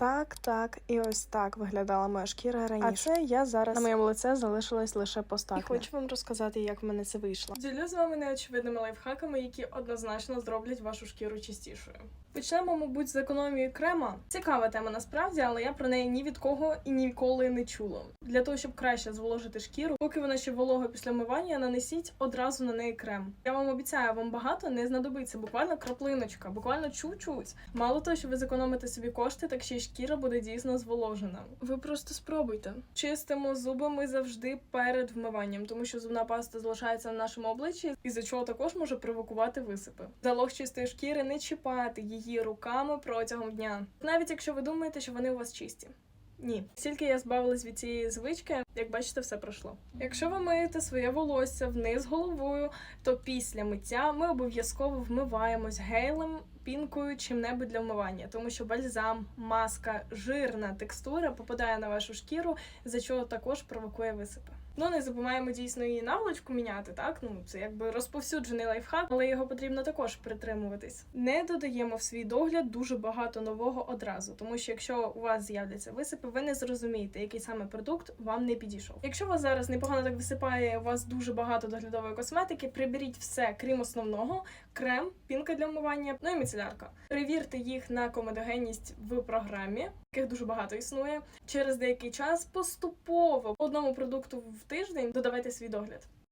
Так, так, і ось так виглядала моя шкіра раніше. А це я зараз на моєму лице залишилась лише постакне. І хочу вам розказати, як в мене це вийшло. Ділю з вами неочевидними лайфхаками, які однозначно зроблять вашу шкіру чистішою. Почнемо, мабуть, з економії крема. Цікава тема насправді, але я про неї ні від кого і ніколи не чула. Для того, щоб краще зволожити шкіру, поки вона ще волога після мивання, нанесіть одразу на неї крем. Я вам обіцяю, вам багато не знадобиться, буквально краплиночка, буквально чуть-чуть. Мало того, що ви зекономите собі кошти, так ще й шкіра буде дійсно зволожена. Ви просто спробуйте. Чистимо зуби ми завжди перед вмиванням, тому що зубна паста залишається на нашому обличчі, і за чого також може провокувати висипи. Залог чистої шкіри не чіпати її руками протягом дня, навіть якщо ви думаєте, що вони у вас чисті. Ні, тільки я збавилась від цієї звички, як бачите, все пройшло. Якщо ви миєте своє волосся вниз головою, то після миття ми обов'язково вмиваємось гелем, пінкою, чим-небудь для вмивання, тому що бальзам, маска, жирна текстура попадає на вашу шкіру, за чого також провокує висипи. Ну не забуваємо дійсно її наволочку міняти, так ну це якби розповсюджений лайфхак, але його потрібно також притримуватись. Не додаємо в свій догляд дуже багато нового одразу, тому що якщо у вас з'являться висипи, ви не зрозумієте, який саме продукт вам не підійшов. Якщо вас зараз непогано так висипає, у вас дуже багато доглядової косметики, приберіть все, крім основного: крем, пінка для вмивання, ну і міцелярка. Перевірте їх на комедогенність в програмі, яких дуже багато існує. Через деякий час поступово по одному продукту в тиждень додавайте свій догляд.